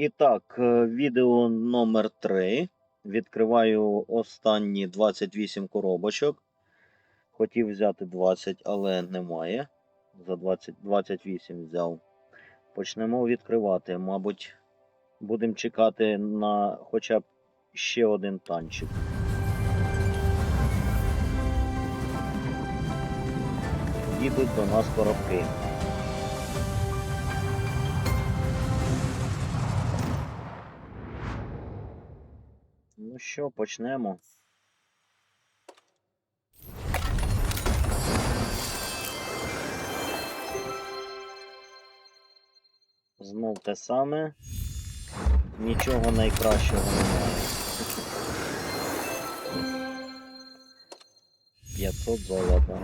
І так, е, відео номер 3. Відкриваю останні 28 коробочок. Хотів взяти 20, але немає. За 20, 28 взяв. Почнемо відкривати. Мабуть, будемо чекати на хоча б ще один танчик. Їдуть до нас коробки. Що, почнемо. Знов те саме. Нічого найкращого немає. 500 золота.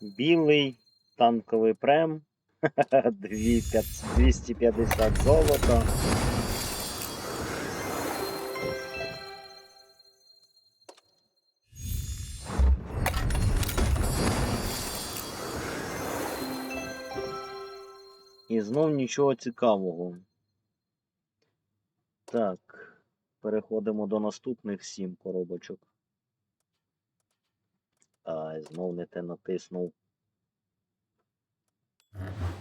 Білий танковий прем. 250 золота. І знов нічого цікавого. Так, переходимо до наступних сім коробочок. Ай, знов не те натиснув.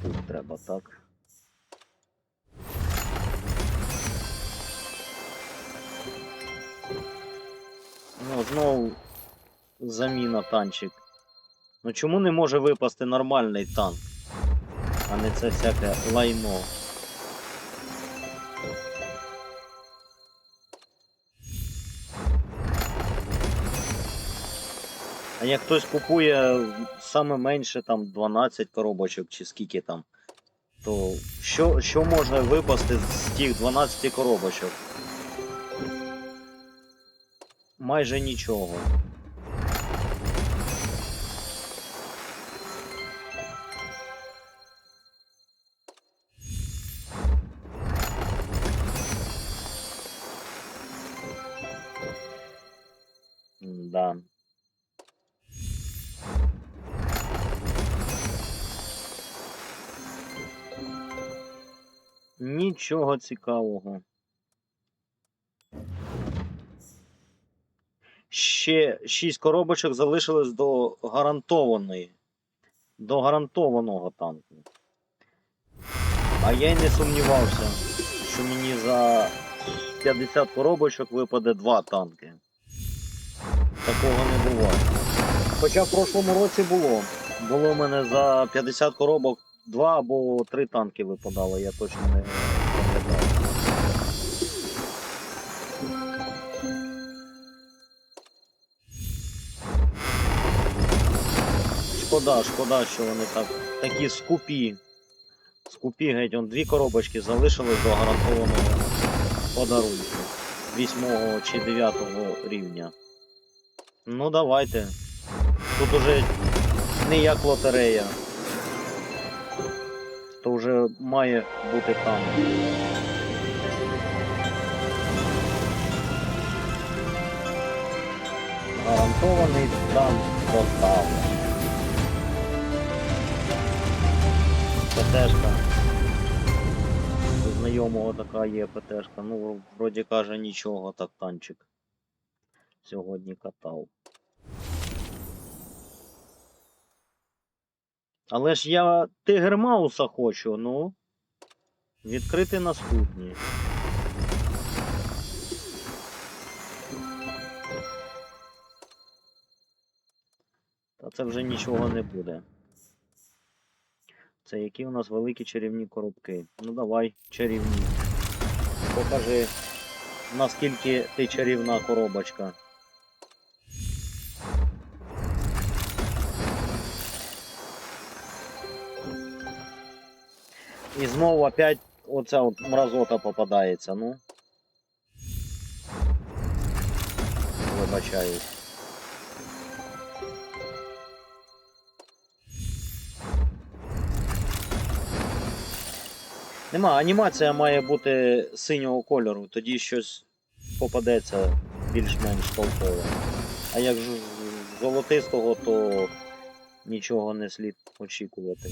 Тут треба так. Ну, знову заміна танчик. Ну чому не може випасти нормальний танк, а не це всяке лайно? А як хтось купує саме менше там 12 коробочок чи скільки там, то що, що може випасти з тих 12 коробочок? Майже нічого. Да. Нічого цікавого. Ще 6 коробочок залишилось до гарантованої. До гарантованого танку. А я й не сумнівався, що мені за 50 коробочок випаде 2 танки. Такого не буває. Хоча в прошлому році було. Було в мене за 50 коробок два або три танки випадало, я точно не пам'ятаю. Шкода, шкода, що вони так такі скупі. Скупі геть, он дві коробочки залишились до гарантованого подарунку. 8 чи 9 рівня. Ну давайте. Тут уже не як лотерея. То вже має бути там. Гарантований там доставлено. ПТшка. Знайомого така є ПТшка. Ну, вроді каже нічого, так танчик. Сьогодні катав. Але ж я Тигр Мауса хочу, ну. Відкрити наступні. Та це вже нічого не буде. Це які у нас великі чарівні коробки. Ну давай, чарівні. Покажи, наскільки ти чарівна коробочка. І знову опять оця от мразота попадається, ну. Вибачаюсь. Нема, анімація має бути синього кольору, тоді щось попадеться більш-менш толкове. А як ж золотистого, то нічого не слід очікувати.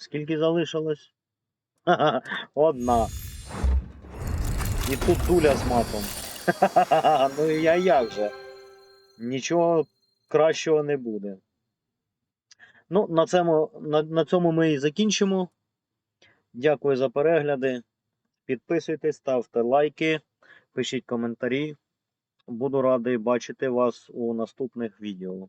Скільки залишилось? Одна. І тут дуля з матом. Ну я як же? Нічого кращого не буде. Ну, на цьому, на, на цьому ми і закінчимо. Дякую за перегляди. Підписуйтесь, ставте лайки, пишіть коментарі. Буду радий бачити вас у наступних відео.